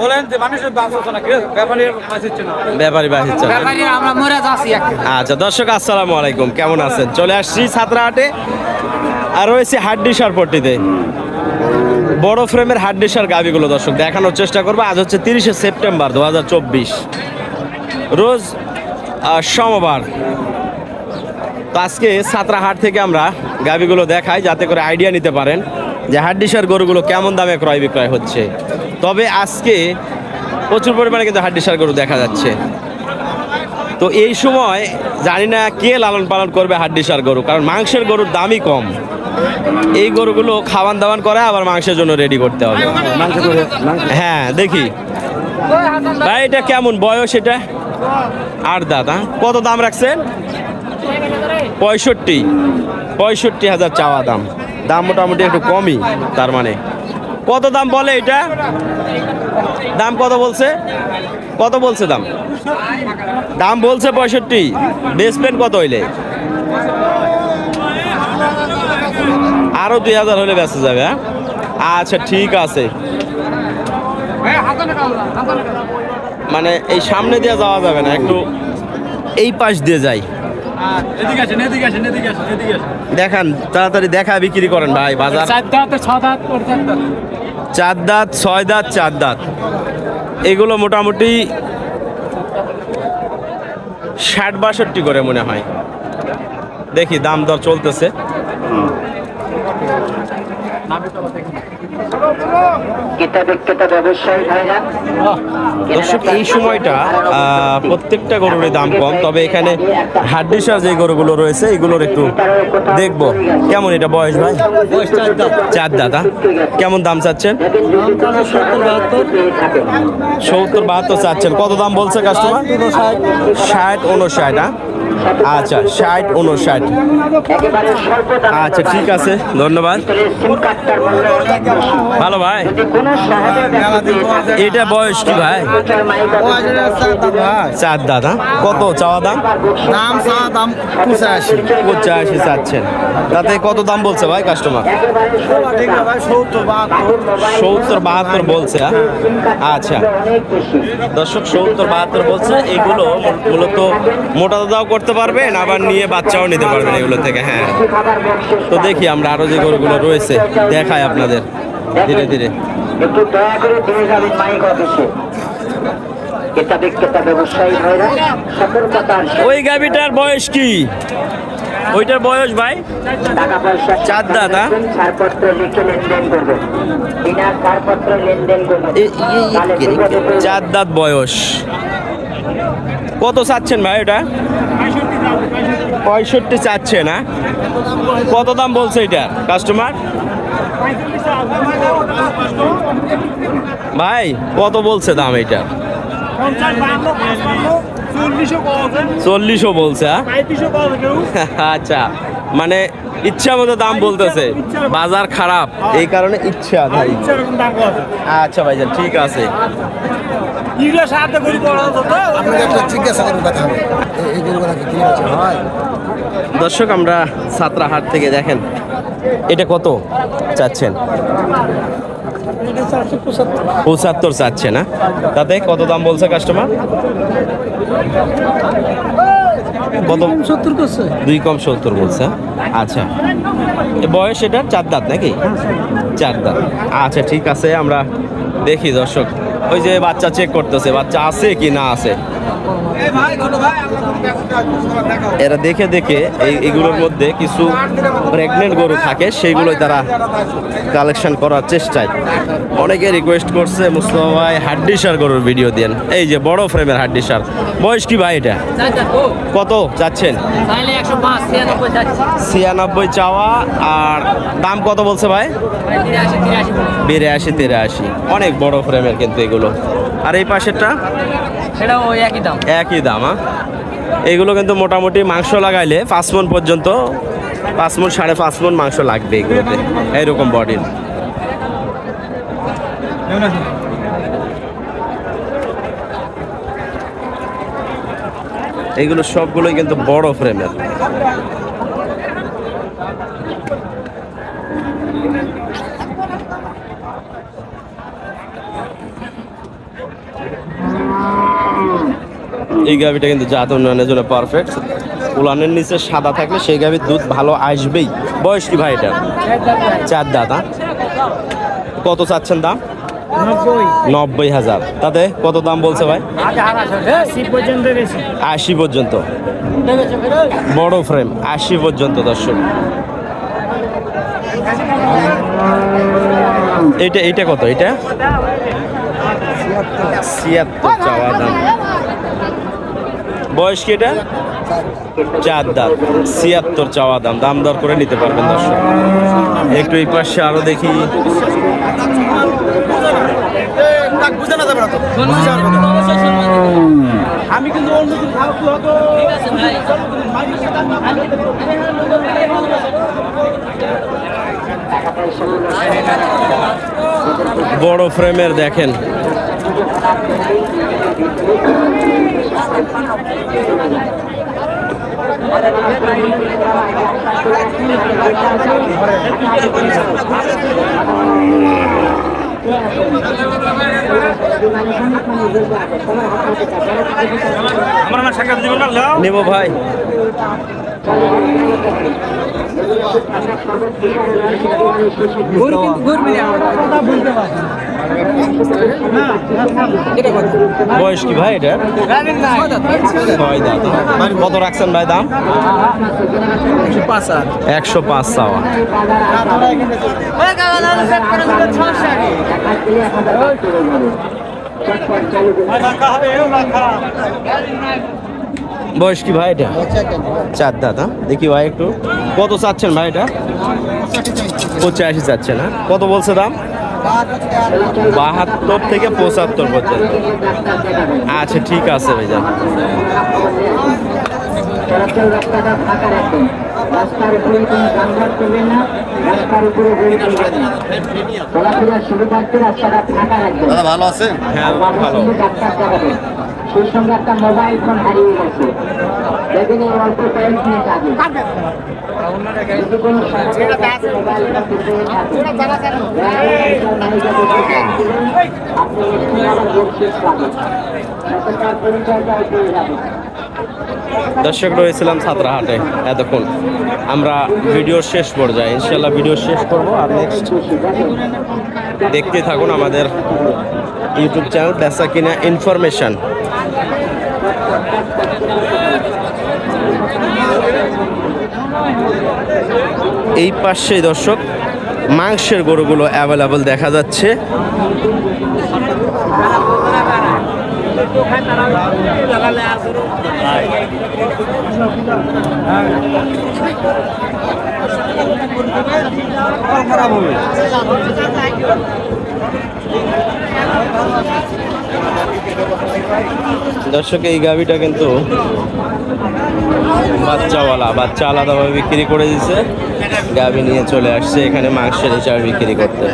বলেন যে মানুষের না। ব্যাপারী না। আচ্ছা দর্শক আসসালামু আলাইকুম। কেমন আছেন? চলে আসছি ছাত্রাহাটে। আর রয়েছে বড় ফ্রেমের হাড্ডিসার গাবিগুলো দর্শক দেখানোর চেষ্টা করব। আজ হচ্ছে তিরিশে সেপ্টেম্বর দু হাজার চব্বিশ। রোজ সোমবার। তো আজকে সাতরাহাট থেকে আমরা গাবিগুলো দেখাই যাতে করে আইডিয়া নিতে পারেন যে হাড্ডিসার গরুগুলো কেমন দামে ক্রয় বিক্রয় হচ্ছে। তবে আজকে প্রচুর পরিমাণে কিন্তু হাড্ডিসার গরু দেখা যাচ্ছে। তো এই সময় জানি না কে লালন পালন করবে হাড্ডিসার গরু, কারণ মাংসের গরুর দামই কম। এই গরুগুলো খাওয়ান দাওয়ান করে আবার মাংসের জন্য রেডি করতে হবে। হ্যাঁ দেখি। ভাই, এটা কেমন বয়স এটা? আট দাদা কত দাম রাখছেন? পঁয়ষট্টি। পঁয়ষট্টি হাজার চাওয়া দাম। দাম মোটামুটি একটু কমই, তার মানে। কত দাম বলে এটা? দাম কত বলছে? কত বলছে দাম? দাম বলছে পঁয়ষট্টি। বেসপেন কত হইলে? আরও দুই হাজার হলে বেঁচে যাবে হ্যাঁ? আচ্ছা ঠিক আছে। মানে এই সামনে দিয়ে যাওয়া যাবে না, একটু এই পাশ দিয়ে যাই। দেখান, তাড়াতাড়ি দেখা বিক্রি করেন ভাই, বাজার। চার দাঁত, ছয় দাঁত, চার দাঁত। এগুলো মোটামুটি ষাট বাষট্টি করে মনে হয়। দেখি, দাম দর চলতেছে। দর্শক এই সময়টা প্রত্যেকটা গরুর দাম কম তবে এখানে হাড্ডিসার যে গরুগুলো রয়েছে এগুলোর একটু দেখব। কেমন এটা বয়স ভাই? চার দাদা কেমন দাম চাচ্ছেন? সত্তর বাহাত্তর চাচ্ছেন। কত দাম বলছে কাস্টমার ষাট। উনষাট হ্যাঁ? আচ্ছা ষাট উনষাট আচ্ছা ঠিক আছে ধন্যবাদ। ভালো ভাই। এটা বয়স কি ভাই? চার দাদা। কত চাওয়া দাম? দাম চা দাম পঁচাশি। পঁচাশি চাচ্ছেন। তাতে কত দাম বলছে ভাই কাস্টমার? সত্তর বাহাত্তর বলছে হ্যাঁ? আচ্ছা। দর্শক সত্তর বাহাত্তর বলছে। এগুলো মূলত মোটা দাদাও করতে পারবেন আবার নিয়ে বাচ্চাও নিতে পারবেন এগুলো থেকে হ্যাঁ। তো দেখি আমরা আরও যে গরুগুলো রয়েছে দেখাই আপনাদের ধীরে ধীরে। একটু দয়া করে দিয়ে যাবেন মাইক অফিসে। ক্রেতা বিক্রেতা ব্যবসায়ী ভাইরা সতর্কতার সাথে। ওই গাবিটার বয়স কি? ওইটার বয়স ভাই? টাকা পয়সা চার দাঁত, হ্যাঁ? ছাড়পত্র লিখে লেনদেন বিনা ছাড়পত্র লেনদেন চার দাঁত বয়স। কত চাচ্ছেন ভাই ওটা? পঁয়ষট্টি চাচ্ছে না। কত দাম বলছে এটা কাস্টমার ভাই কত বলছে দাম এটা? চল্লিশও বলছে হ্যাঁ? আচ্ছা মানে ইচ্ছা মতো দাম বলতেছে। বাজার খারাপ। এই কারণে ইচ্ছা ভাই। আচ্ছা ভাইজান ঠিক আছে। দর্শক আমরা সাতরাহাট থেকে দেখেন। এটা কত চাচ্ছেন? পঁচাত্তর। চাচ্ছে না? তাতে কত দাম বলছে কাস্টমার কত? সত্তর করছে। দুই কম সত্তর বলছে। আচ্ছা। এ বয়স এটা? চার দাঁত নাকি? চার দাঁত। আচ্ছা ঠিক আছে আমরা দেখি দর্শক। ওই যে বাচ্চা চেক করতেছে বাচ্চা আছে কি না আছে? এরা দেখে দেখে এই এগুলোর মধ্যে কিছু প্রেগনেন্ট গরু থাকে, সেইগুলোই তারা কালেকশন করার চেষ্টায়। অনেকে রিকোয়েস্ট করছে, মুস্তফা ভাই হাড্ডিসার গরুর ভিডিও দেন। এই যে বড় ফ্রেমের হাড্ডিসার বয়স কি ভাই এটা? কত যাচ্ছেন? ছিয়ানব্বই চাওয়া, আর দাম কত বলছে ভাই? তিরাশি বিরাশি, তিরাশি। অনেক বড় ফ্রেমের কিন্তু এগুলো। আর এই পাশেরটা? একই দাম। একই দাম হ্যাঁ? এগুলো কিন্তু মোটামুটি মাংস লাগাইলে পাঁচ মন পর্যন্ত, পাঁচ মন সাড়ে পাঁচ মন মাংস লাগবে এগুলোতে, এইরকম বডির এগুলো সবগুলোই কিন্তু বড় ফ্রেমের। এই গাভিটা কিন্তু জাত উন্নয়নের জন্য পারফেক্ট উলানের নিচে সাদা থাকলে সেই গাভির দুধ ভালো আসবেই। বয়স কি ভাই এটা? চার দাঁত হ্যাঁ? কত চাচ্ছেন দাম? নব্বই। হাজার। তাতে কত দাম বলছে ভাই? আশি পর্যন্ত বড় ফ্রেম আশি পর্যন্ত দর্শক। এইটা এইটা কত? এটা? ছিয়াত্তর চাওয়া দাম। বয়স কি এটা? চার দাঁত। ছিয়াত্তর চাওয়া দাম। দাম দর করে নিতে পারবেন দর্শক। একটু এই পাশে আরও দেখি। আমি কিন্তু অন্য কিছু খারাপ হতো বড় ফ্রেমের দেখেন। আমার না সাক্ষাৎ জীবন না নেব ভাই। বয়স কি ভাই এটা? দাঁত। কত রাখছেন ভাই দাম? একশো পাঁচ চাওয়া। বয়স কি ভাই এটা? চার দাঁত হ্যাঁ? দেখি ভাই একটু। কত চাচ্ছেন ভাই এটা? পঁচাশি চাচ্ছেন হ্যাঁ? কত বলছে দাম? বাহাত্তর থেকে পঁচাত্তর পর্যন্ত। আচ্ছা ঠিক আছে ভাইজান। রাস্তার উপরে কোনো যানবাহন করবেন না রাস্তার উপরে গড়ি তুলবেন না। চলাফেরার সুবিধার্থে রাস্তাটা ফাঁকা রাখবেন ভালো আছেন? হ্যাঁ ডাক্তার দেখাবেন সেই সঙ্গে একটা মোবাইল ফোন হারিয়ে গেছে। দেখেন এই অল্প কয়েক মিনিট আগে যদি কোনো। আপনি পাবেন পেয়ে যাবেন দর্শক রয়েছিলাম ছাত্রাহাটে। এতক্ষণ আমরা ভিডিওর শেষ পর্যায়ে ইনশাল্লাহ ভিডিও শেষ করব আর নেক্সট দেখতে থাকুন আমাদের ইউটিউব চ্যানেল বেসা কিনা ইনফরমেশন এই পাশে দর্শক, মাংসের গরুগুলো অ্যাভেলেবল দেখা যাচ্ছে। খারাপ হবে দর্শক, এই গাভিটা কিন্তু বাচ্চাওয়ালা, বাচ্চা আলাদাভাবে বিক্রি করে দিছে। গাভি নিয়ে চলে আসছে, এখানে মাংসের হিসাবে বিক্রি করতে।